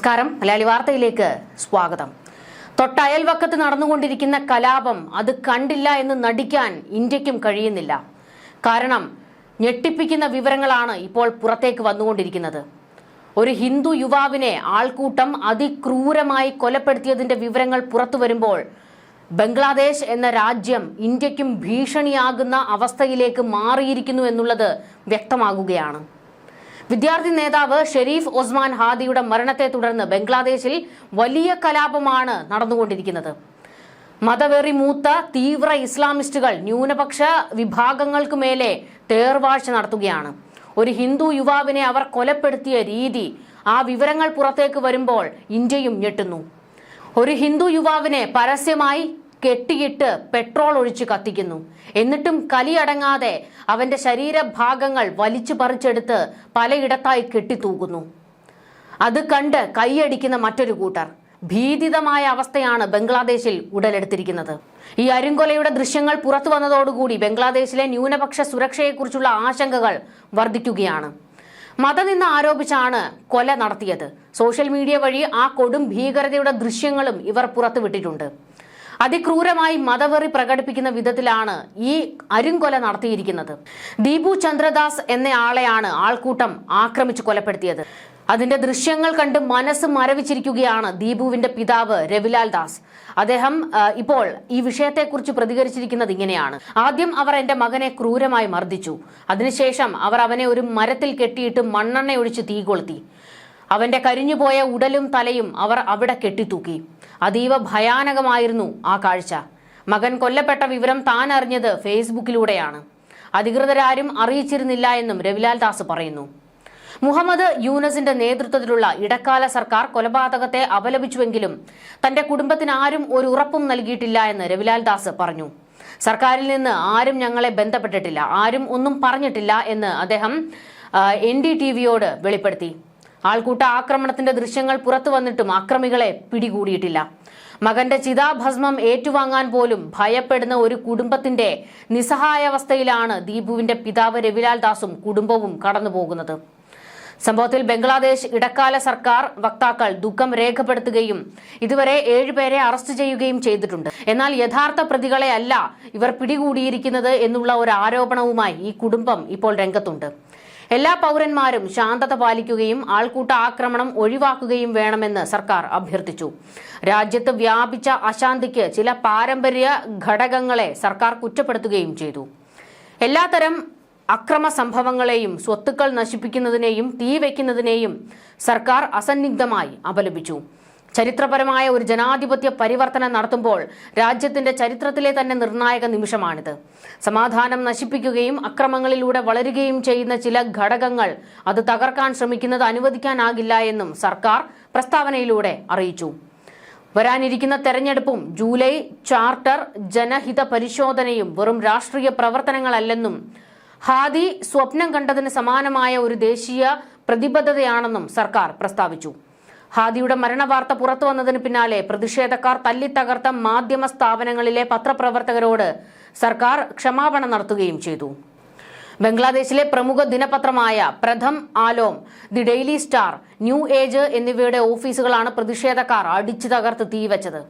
നമസ്കാരം. മലയാളി വാർത്തയിലേക്ക് സ്വാഗതം. തൊട്ടയൽവക്കത്ത് നടന്നുകൊണ്ടിരിക്കുന്ന കലാപം അത് കണ്ടില്ല എന്ന് നടിക്കാൻ ഇന്ത്യക്കും കഴിയുന്നില്ല. കാരണം ഞെട്ടിപ്പിക്കുന്ന വിവരങ്ങളാണ് ഇപ്പോൾ പുറത്തേക്ക് വന്നുകൊണ്ടിരിക്കുന്നത്. ഒരു ഹിന്ദു യുവാവിനെ ആൾക്കൂട്ടം അതിക്രൂരമായി കൊലപ്പെടുത്തിയതിന്റെ വിവരങ്ങൾ പുറത്തു വരുമ്പോൾ ബംഗ്ലാദേശ് എന്ന രാജ്യം ഇന്ത്യക്കും ഭീഷണിയാകുന്ന അവസ്ഥയിലേക്ക് മാറിയിരിക്കുന്നു എന്നുള്ളത് വ്യക്തമാകുകയാണ്. വിദ്യാർത്ഥി നേതാവ് ഷെരീഫ് ഒസ്മാൻ ഹാദിയുടെ മരണത്തെ തുടർന്ന് ബംഗ്ലാദേശിൽ വലിയ കലാപമാണ് നടന്നുകൊണ്ടിരിക്കുന്നത്. മതവെറി മൂത്ത തീവ്ര ഇസ്ലാമിസ്റ്റുകൾ ന്യൂനപക്ഷ വിഭാഗങ്ങൾക്ക് മേലെ തേർവാഴ്ച നടത്തുകയാണ്. ഒരു ഹിന്ദു യുവാവിനെ അവർ കൊലപ്പെടുത്തിയ രീതി ആ വിവരങ്ങൾ പുറത്തേക്ക് വരുമ്പോൾ ഇന്ത്യയും ഞെട്ടുന്നു. ഒരു ഹിന്ദു യുവാവിനെ പരസ്യമായി കെട്ടിയിട്ട് പെട്രോൾ ഒഴിച്ച് കത്തിക്കുന്നു. എന്നിട്ടും കലിയടങ്ങാതെ അവന്റെ ശരീരഭാഗങ്ങൾ വലിച്ചു പറിച്ചെടുത്ത് പലയിടത്തായി കെട്ടിത്തൂക്കുന്നു. അത് കണ്ട് കൈയടിക്കുന്ന മറ്റൊരു കൂട്ടർ. ഭീതിതമായ അവസ്ഥയാണ് ബംഗ്ലാദേശിൽ ഉടലെടുത്തിരിക്കുന്നത്. ഈ അരുങ്കൊലയുടെ ദൃശ്യങ്ങൾ പുറത്തു വന്നതോടുകൂടി ബംഗ്ലാദേശിലെ ന്യൂനപക്ഷ സുരക്ഷയെക്കുറിച്ചുള്ള ആശങ്കകൾ വർദ്ധിക്കുകയാണ്. മതനിന്ന ആരോപിച്ചാണ് കൊല നടത്തിയത്. സോഷ്യൽ മീഡിയ വഴി ആ കൊടും ഭീകരതയുടെ ദൃശ്യങ്ങളും ഇവർ പുറത്തുവിട്ടിട്ടുണ്ട്. അതിക്രൂരമായി മതവെറി പ്രകടിപ്പിക്കുന്ന വിധത്തിലാണ് ഈ അരുങ്കൊല നടത്തിയിരിക്കുന്നത്. ദീപു ചന്ദ്രദാസ് എന്ന ആളെയാണ് ആൾക്കൂട്ടം ആക്രമിച്ചു കൊലപ്പെടുത്തിയത്. അതിന്റെ ദൃശ്യങ്ങൾ കണ്ട് മനസ്സ് മരവിച്ചിരിക്കുകയാണ് ദീപുവിന്റെ പിതാവ് രവിലാൽ ദാസ്. അദ്ദേഹം ഇപ്പോൾ ഈ വിഷയത്തെക്കുറിച്ച് പ്രതികരിച്ചിരിക്കുന്നത് ഇങ്ങനെയാണ്. ആദ്യം അവർ എന്റെ മകനെ ക്രൂരമായി മർദ്ദിച്ചു. അതിനുശേഷം അവർ അവനെ ഒരു മരത്തിൽ കെട്ടിയിട്ട് മണ്ണെണ്ണ ഒഴിച്ച് തീ കൊളുത്തി അവന്റെ കരിഞ്ഞുപോയ ഉടലും തലയും അവർ അവിടെ കെട്ടിത്തൂക്കി. അതീവ ഭയാനകമായിരുന്നു ആ കാഴ്ച. മകൻ കൊല്ലപ്പെട്ട വിവരം താൻ അറിഞ്ഞത് ഫേസ്ബുക്കിലൂടെയാണ്. അധികൃതരാരും അറിയിച്ചിരുന്നില്ല എന്നും രവിലാൽ ദാസ് പറയുന്നു. മുഹമ്മദ് യൂനസിന്റെ നേതൃത്വത്തിലുള്ള ഇടക്കാല സർക്കാർ കൊലപാതകത്തെ അപലപിച്ചുവെങ്കിലും തന്റെ കുടുംബത്തിന് ആരും ഒരു ഉറപ്പും നൽകിയിട്ടില്ല എന്ന് രവിലാൽ ദാസ് പറഞ്ഞു. സർക്കാരിൽ നിന്ന് ആരും ഞങ്ങളെ ബന്ധപ്പെട്ടിട്ടില്ല ആരും ഒന്നും പറഞ്ഞിട്ടില്ല എന്ന് അദ്ദേഹം എൻ ഡി ടി വിയോട് വെളിപ്പെടുത്തി. ആൾക്കൂട്ട ആക്രമണത്തിന്റെ ദൃശ്യങ്ങൾ പുറത്തു വന്നിട്ടും അക്രമികളെ പിടികൂടിയിട്ടില്ല. മകന്റെ ചിതാഭസ്മം ഏറ്റുവാങ്ങാൻ പോലും ഭയപ്പെടുന്ന ഒരു കുടുംബത്തിന്റെ നിസ്സഹായാവസ്ഥയിലാണ് ദീപുവിന്റെ പിതാവ് രവിലാൽ ദാസും കുടുംബവും കടന്നുപോകുന്നത്. സംഭവത്തിൽ ബംഗ്ലാദേശ് ഇടക്കാല സർക്കാർ വക്താക്കൾ ദുഃഖം രേഖപ്പെടുത്തുകയും ഇതുവരെ ഏഴുപേരെ അറസ്റ്റ് ചെയ്യുകയും ചെയ്തിട്ടുണ്ട്. എന്നാൽ യഥാർത്ഥ പ്രതികളെ അല്ല ഇവർ പിടികൂടിയിരിക്കുന്നത് എന്നുള്ള ഒരു ആരോപണവുമായി ഈ കുടുംബം ഇപ്പോൾ രംഗത്തുണ്ട്. എല്ലാ പൗരന്മാരും ശാന്തത പാലിക്കുകയും ആൾക്കൂട്ട ആക്രമണം ഒഴിവാക്കുകയും വേണമെന്ന് സർക്കാർ അഭ്യർത്ഥിച്ചു. രാജ്യത്ത് വ്യാപിച്ച അശാന്തിക്ക് ചില പാരമ്പര്യ ഘടകങ്ങളെ സർക്കാർ കുറ്റപ്പെടുത്തുകയും ചെയ്തു. എല്ലാത്തരം അക്രമ സംഭവങ്ങളെയും സ്വത്തുക്കൾ നശിപ്പിക്കുന്നതിനെയും തീവെക്കുന്നതിനെയും സർക്കാർ അസന്നിഗ്ധമായി അപലപിച്ചു. ചരിത്രപരമായ ഒരു ജനാധിപത്യ പരിവർത്തനം നടത്തുമ്പോൾ രാജ്യത്തിന്റെ ചരിത്രത്തിലെ തന്നെ നിർണായക നിമിഷമാണിത്. സമാധാനം നശിപ്പിക്കുകയും അക്രമങ്ങളിലൂടെ വളരുകയും ചെയ്യുന്ന ചില ഘടകങ്ങൾ അത് തകർക്കാൻ ശ്രമിക്കുന്നത് അനുവദിക്കാനാകില്ല എന്നും സർക്കാർ പ്രസ്താവനയിലൂടെ അറിയിച്ചു. വരാനിരിക്കുന്ന തെരഞ്ഞെടുപ്പും ജൂലൈ ചാർട്ടർ ജനഹിത പരിശോധനയും വെറും രാഷ്ട്രീയ പ്രവർത്തനങ്ങളല്ലെന്നും ഹാദി സ്വപ്നം കണ്ടതിന് സമാനമായ ഒരു ദേശീയ പ്രതിബദ്ധതയാണെന്നും സർക്കാർ പ്രസ്താവിച്ചു. ഹാദിയുടെ മരണവാർത്ത പുറത്തു വന്നതിന് പിന്നാലെ പ്രതിഷേധക്കാർ തല്ലിത്തകർത്ത മാധ്യമ സ്ഥാപനങ്ങളിലെ പത്രപ്രവർത്തകരോട് സർക്കാർ ക്ഷമാപണം നടത്തുകയും ചെയ്തു. ബംഗ്ലാദേശിലെ പ്രമുഖ ദിനപത്രമായ Prothom ആലോം the Daily Star New Age എന്നിവയുടെ ഓഫീസുകളാണ് പ്രതിഷേധക്കാർ അടിച്ചു തകർത്ത് തീവച്ചത്.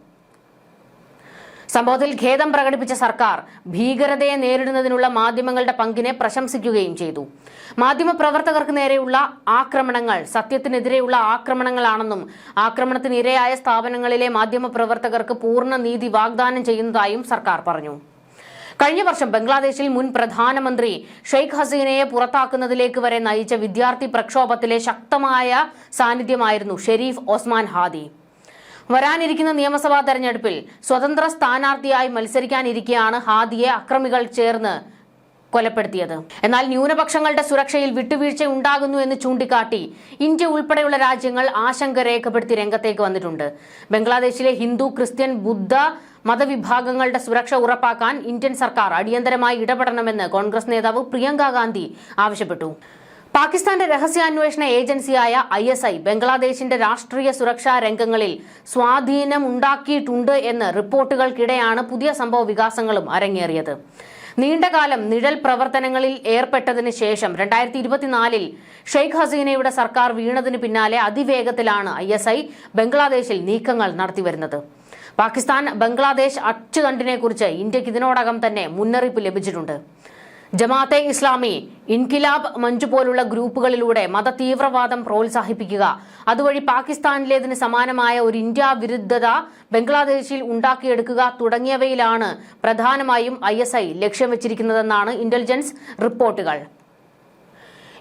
സംഭവത്തിൽ ഖേദം പ്രകടിപ്പിച്ച സർക്കാർ ഭീകരതയെ നേരിടുന്നതിനുള്ള മാധ്യമങ്ങളുടെ പങ്കിനെ പ്രശംസിക്കുകയും ചെയ്തു. മാധ്യമപ്രവർത്തകർക്ക് നേരെയുള്ള ആക്രമണങ്ങൾ സത്യത്തിനെതിരെയുള്ള ആക്രമണങ്ങളാണെന്നും ആക്രമണത്തിന് ഇരയായ സ്ഥാപനങ്ങളിലെ മാധ്യമപ്രവർത്തകർക്ക് പൂർണ നീതി വാഗ്ദാനം ചെയ്യുന്നതായും സർക്കാർ പറഞ്ഞു. കഴിഞ്ഞ വർഷം ബംഗ്ലാദേശിൽ മുൻ പ്രധാനമന്ത്രി ഷെയ്ഖ് ഹസീനയെ പുറത്താക്കുന്നതിലേക്ക് വരെ നയിച്ച വിദ്യാർത്ഥി പ്രക്ഷോഭത്തിലെ ശക്തമായ സാന്നിധ്യമായിരുന്നു ഷെരീഫ് ഒസ്മാൻ ഹാദി. വരാനിരിക്കുന്ന നിയമസഭാ തെരഞ്ഞെടുപ്പിൽ സ്വതന്ത്ര സ്ഥാനാർത്ഥിയായി മത്സരിക്കാനിരിക്കെയാണ് ഹാദിയെ അക്രമികൾ ചേർന്ന് കൊലപ്പെടുത്തിയത്. എന്നാൽ ന്യൂനപക്ഷങ്ങളുടെ സുരക്ഷയിൽ വിട്ടുവീഴ്ച ഉണ്ടാകുന്നു എന്ന് ചൂണ്ടിക്കാട്ടി ഇന്ത്യ ഉൾപ്പെടെയുള്ള രാജ്യങ്ങൾ ആശങ്ക രേഖപ്പെടുത്തി രംഗത്തേക്ക് വന്നിട്ടുണ്ട്. ബംഗ്ലാദേശിലെ ഹിന്ദു ക്രിസ്ത്യൻ ബുദ്ധ മതവിഭാഗങ്ങളുടെ സുരക്ഷ ഉറപ്പാക്കാൻ ഇന്ത്യൻ സർക്കാർ അടിയന്തരമായി ഇടപെടണമെന്ന് കോൺഗ്രസ് നേതാവ് പ്രിയങ്ക ഗാന്ധി ആവശ്യപ്പെട്ടു. പാകിസ്ഥാന്റെ രഹസ്യാന്വേഷണ ഏജൻസിയായ ഐ എസ് ഐ ബംഗ്ലാദേശിന്റെ രാഷ്ട്രീയ സുരക്ഷാ രംഗങ്ങളിൽ സ്വാധീനം ഉണ്ടാക്കിയിട്ടുണ്ട് എന്ന് റിപ്പോർട്ടുകൾക്കിടെയാണ് പുതിയ സംഭവ വികാസങ്ങളും അരങ്ങേറിയത്. നീണ്ടകാലം നിഴൽ പ്രവർത്തനങ്ങളിൽ ഏർപ്പെട്ടതിന് ശേഷം രണ്ടായിരത്തി ഇരുപത്തിനാലിൽ ഷെയ്ഖ് ഹസീനയുടെ സർക്കാർ വീണതിന് പിന്നാലെ അതിവേഗത്തിലാണ് ഐ എസ് ഐ ബംഗ്ലാദേശിൽ നീക്കങ്ങൾ നടത്തിവരുന്നത്. പാകിസ്ഥാൻ ബംഗ്ലാദേശ് അച്ചുതണ്ടിനെ കുറിച്ച് ഇന്ത്യയ്ക്ക് ഇതിനോടകം തന്നെ മുന്നറിയിപ്പ് ലഭിച്ചിട്ടുണ്ട്. ജമാഅത്തെ ഇസ്ലാമി ഇൻകിലാബ് മഞ്ചു പോലുള്ള ഗ്രൂപ്പുകളിലൂടെ മതതീവ്രവാദം പ്രോത്സാഹിപ്പിക്കുക. അതുവഴി പാകിസ്ഥാനിലേതിന് സമാനമായ ഒരു ഇന്ത്യ വിരുദ്ധത ബംഗ്ലാദേശിൽ ഉണ്ടാക്കിയെടുക്കുക തുടങ്ങിയവയിലാണ് പ്രധാനമായും ഐ എസ് ഐ ലക്ഷ്യം വെച്ചിരിക്കുന്നതെന്നാണ് ഇന്റലിജൻസ് റിപ്പോർട്ടുകൾ.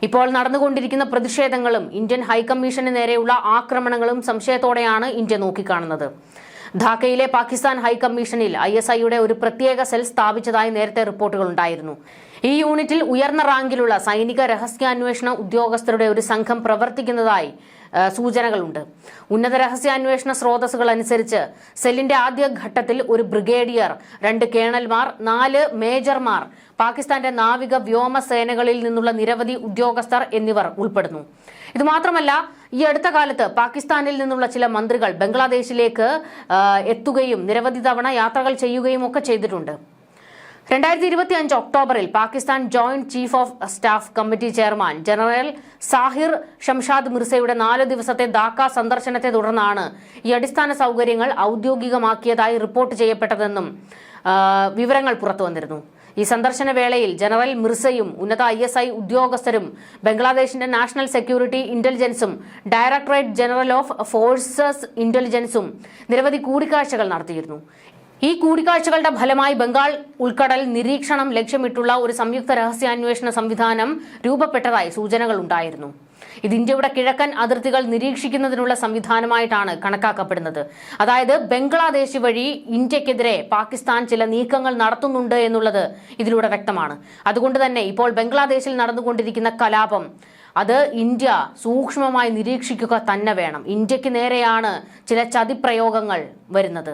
ഇപ്പോൾ നടന്നുകൊണ്ടിരിക്കുന്ന പ്രതിഷേധങ്ങളും ഇന്ത്യൻ ഹൈക്കമ്മീഷന് നേരെയുള്ള ആക്രമണങ്ങളും സംശയത്തോടെയാണ് ഇന്ത്യ നോക്കിക്കാണുന്നത്. ധാക്കയിലെ പാകിസ്ഥാൻ ഹൈക്കമ്മീഷനിൽ ഐ എസ് ഐയുടെ ഒരു പ്രത്യേക സെൽ സ്ഥാപിച്ചതായി നേരത്തെ റിപ്പോർട്ടുകൾ ഉണ്ടായിരുന്നു. ഈ യൂണിറ്റിൽ ഉയർന്ന റാങ്കിലുള്ള സൈനിക രഹസ്യാന്വേഷണ ഉദ്യോഗസ്ഥരുടെ ഒരു സംഘം പ്രവർത്തിക്കുന്നതായി സൂചനകളുണ്ട്. ഉന്നത രഹസ്യാന്വേഷണ സ്രോതസ്സുകൾ അനുസരിച്ച് സെല്ലിന്റെ ആദ്യ ഘട്ടത്തിൽ ഒരു ബ്രിഗേഡിയർ രണ്ട് കേണൽമാർ നാല് മേജർമാർ പാകിസ്ഥാന്റെ നാവിക വ്യോമസേനകളിൽ നിന്നുള്ള നിരവധി ഉദ്യോഗസ്ഥർ എന്നിവർ ഉൾപ്പെടുന്നു. ഇതുമാത്രമല്ല ഈ അടുത്ത കാലത്ത് പാകിസ്ഥാനിൽ നിന്നുള്ള ചില മന്ത്രികൾ ബംഗ്ലാദേശിലേക്ക് എത്തുകയും നിരവധി തവണ യാത്രകൾ ചെയ്യുകയും ഒക്കെ ചെയ്തിട്ടുണ്ട്. രണ്ടായിരത്തി ഇരുപത്തി അഞ്ച് ഒക്ടോബറിൽ Pakistan joint chief of staff committee chairman general Sahir Shamshad മിർസയുടെ നാല് ദിവസത്തെ ധാക്ക സന്ദർശനത്തെ തുടർന്നാണ് ഈ അടിസ്ഥാന സൗകര്യങ്ങൾ ഔദ്യോഗികമാക്കിയതായി റിപ്പോർട്ട് ചെയ്യപ്പെട്ടതെന്നും വിവരങ്ങൾ പുറത്തു വന്നിരുന്നു. ഈ സന്ദർശന വേളയിൽ ജനറൽ മിർസയും ഉന്നത ഐ എസ് ഐ ഉദ്യോഗസ്ഥരും ബംഗ്ലാദേശിന്റെ നാഷണൽ സെക്യൂരിറ്റി ഇന്റലിജൻസും ഡയറക്ടറേറ്റ് ജനറൽ ഓഫ് ഫോഴ്സസ് ഇന്റലിജൻസും നിരവധി കൂടിക്കാഴ്ചകൾ നടത്തിയിരുന്നു. ഈ കൂടിക്കാഴ്ചകളുടെ ഫലമായി ബംഗാൾ ഉൾക്കടൽ നിരീക്ഷണം ലക്ഷ്യമിട്ടുള്ള ഒരു സംയുക്ത രഹസ്യാന്വേഷണ സംവിധാനം രൂപപ്പെട്ടതായി സൂചനകൾ ഉണ്ടായിരുന്നു. ഇത് ഇന്ത്യയുടെ കിഴക്കൻ അതിർത്തികൾ നിരീക്ഷിക്കുന്നതിനുള്ള സംവിധാനമായിട്ടാണ് കണക്കാക്കപ്പെടുന്നത്. അതായത് ബംഗ്ലാദേശ് വഴി ഇന്ത്യക്കെതിരെ പാകിസ്ഥാൻ ചില നീക്കങ്ങൾ നടത്തുന്നുണ്ട് എന്നുള്ളത് ഇതിലൂടെ വ്യക്തമാണ്. അതുകൊണ്ട് തന്നെ ഇപ്പോൾ ബംഗ്ലാദേശിൽ നടന്നുകൊണ്ടിരിക്കുന്ന കലാപം അത് ഇന്ത്യ സൂക്ഷ്മമായി നിരീക്ഷിക്കുക തന്നെ വേണം. ഇന്ത്യയ്ക്ക് നേരെയാണ് ചില ചതിപ്രയോഗങ്ങൾ വരുന്നത്.